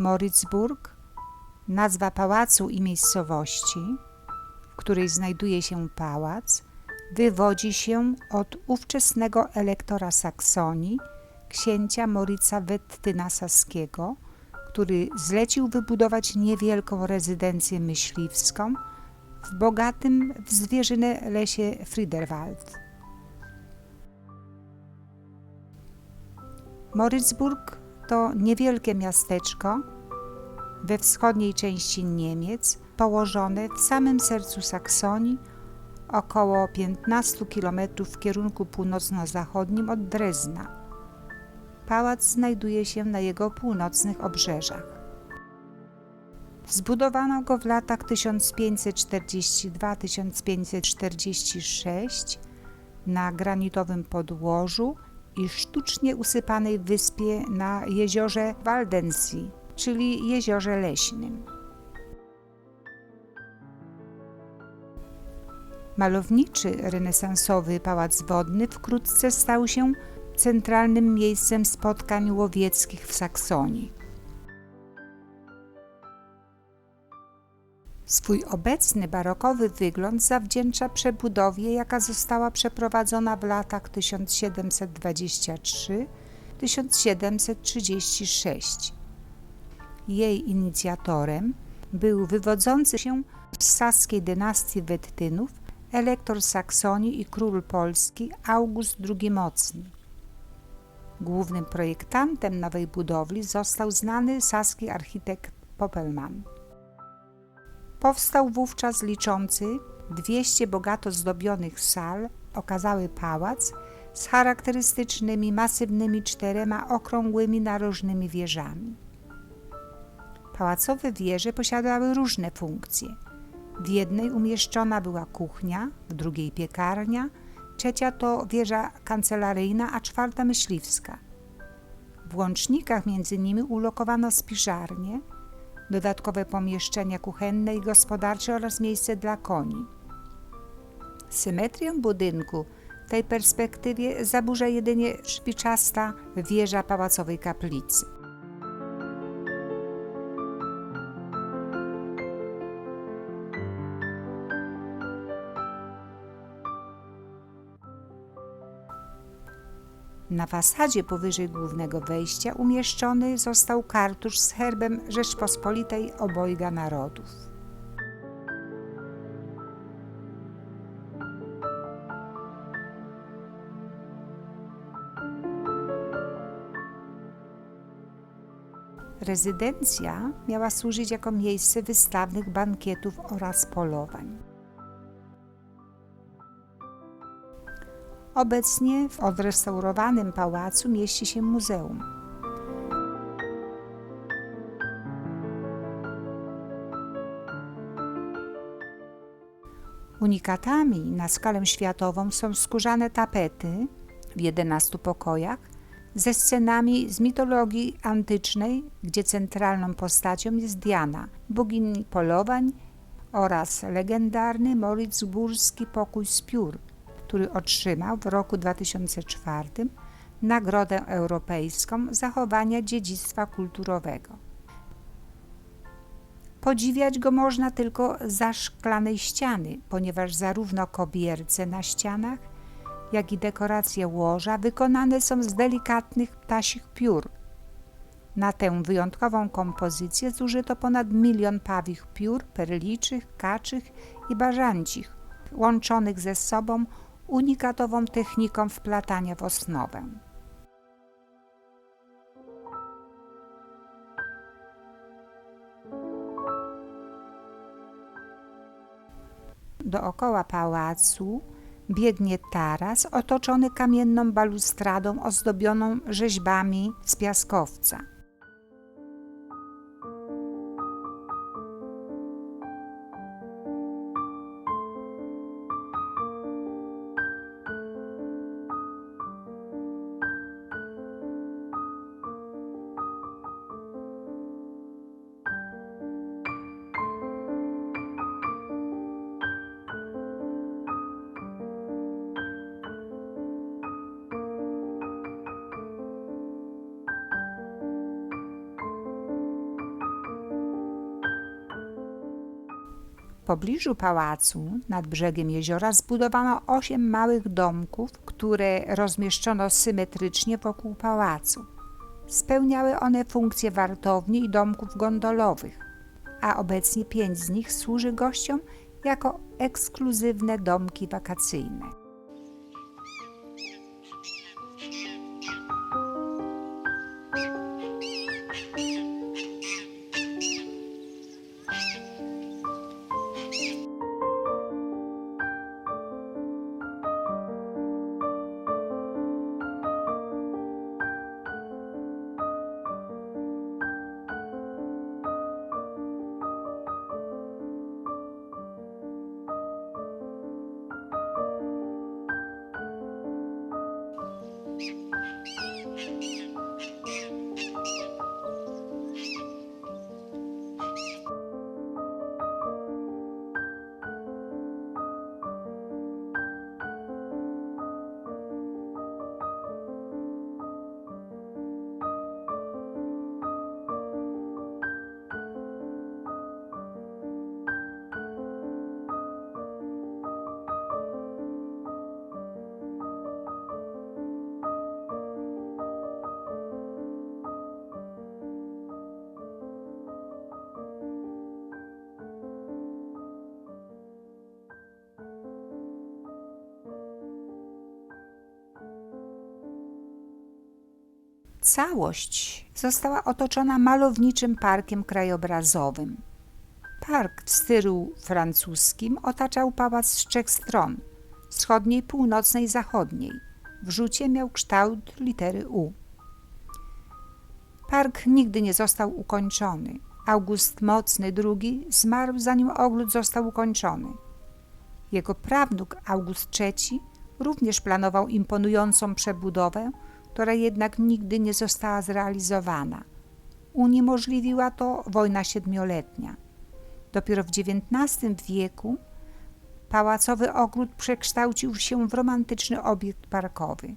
Moritzburg, nazwa pałacu i miejscowości, w której znajduje się pałac, wywodzi się od ówczesnego elektora Saksonii, księcia Morica Wettyna Saskiego, który zlecił wybudować niewielką rezydencję myśliwską w bogatym w zwierzynę lesie Friederwald. Moritzburg to niewielkie miasteczko we wschodniej części Niemiec, położone w samym sercu Saksonii, około 15 km w kierunku północno-zachodnim od Drezna. Pałac znajduje się na jego północnych obrzeżach. Zbudowano go w latach 1542-1546 na granitowym podłożu i sztucznie usypanej wyspie na jeziorze Waldensee, czyli jeziorze leśnym. Malowniczy renesansowy pałac wodny wkrótce stał się centralnym miejscem spotkań łowieckich w Saksonii. Swój obecny barokowy wygląd zawdzięcza przebudowie, jaka została przeprowadzona w latach 1723-1736. Jej inicjatorem był wywodzący się z saskiej dynastii Wettynów elektor Saksonii i król Polski August II Mocny. Głównym projektantem nowej budowli został znany saski architekt Popelman. Powstał wówczas liczący 200 bogato zdobionych sal okazały pałac z charakterystycznymi masywnymi czterema okrągłymi narożnymi wieżami. Pałacowe wieże posiadały różne funkcje. W jednej umieszczona była kuchnia, w drugiej piekarnia, trzecia to wieża kancelaryjna, a czwarta myśliwska. W łącznikach między nimi ulokowano spiżarnie, dodatkowe pomieszczenia kuchenne i gospodarcze oraz miejsce dla koni. Symetrię budynku w tej perspektywie zaburza jedynie szpiczasta wieża pałacowej kaplicy. Na fasadzie powyżej głównego wejścia umieszczony został kartusz z herbem Rzeczpospolitej Obojga Narodów. Rezydencja miała służyć jako miejsce wystawnych bankietów oraz polowań. Obecnie w odrestaurowanym pałacu mieści się muzeum. Unikatami na skalę światową są skórzane tapety w 11 pokojach ze scenami z mitologii antycznej, gdzie centralną postacią jest Diana, bogini polowań oraz legendarny Moritzburski pokój z piór, który otrzymał w roku 2004 Nagrodę Europejską Zachowania Dziedzictwa Kulturowego. Podziwiać go można tylko za szklanej ściany, ponieważ zarówno kobierce na ścianach, jak i dekoracje łoża wykonane są z delikatnych ptasich piór. Na tę wyjątkową kompozycję zużyto ponad milion pawich piór, perliczych, kaczych i bażancich, łączonych ze sobą unikatową techniką wplatania w osnowę. Dookoła pałacu biegnie taras otoczony kamienną balustradą ozdobioną rzeźbami z piaskowca. Pobliżu pałacu, nad brzegiem jeziora, zbudowano osiem małych domków, które rozmieszczono symetrycznie wokół pałacu. Spełniały one funkcje wartowni i domków gondolowych, a obecnie pięć z nich służy gościom jako ekskluzywne domki wakacyjne. Całość została otoczona malowniczym parkiem krajobrazowym. Park w stylu francuskim otaczał pałac z trzech stron wschodniej, północnej i zachodniej. W rzucie miał kształt litery U. Park nigdy nie został ukończony. August Mocny II zmarł zanim ogród został ukończony. Jego prawnuk August III również planował imponującą przebudowę, która jednak nigdy nie została zrealizowana. Uniemożliwiła to wojna siedmioletnia. Dopiero w XIX wieku pałacowy ogród przekształcił się w romantyczny obiekt parkowy.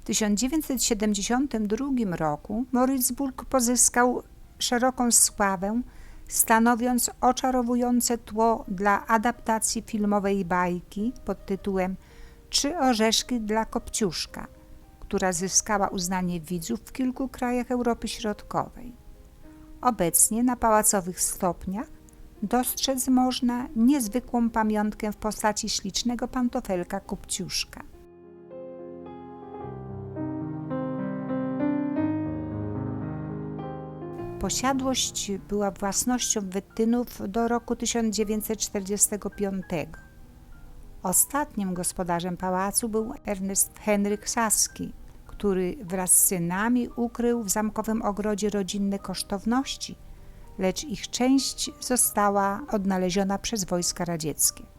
W 1972 roku Moritzburg pozyskał szeroką sławę stanowiąc oczarowujące tło dla adaptacji filmowej bajki pod tytułem Trzy orzeszki dla Kopciuszka, która zyskała uznanie widzów w kilku krajach Europy Środkowej. Obecnie na pałacowych stopniach dostrzec można niezwykłą pamiątkę w postaci ślicznego pantofelka Kopciuszka. Posiadłość była własnością Wettynów do roku 1945. Ostatnim gospodarzem pałacu był Ernest Henryk Saski, który wraz z synami ukrył w zamkowym ogrodzie rodzinne kosztowności, lecz ich część została odnaleziona przez wojska radzieckie.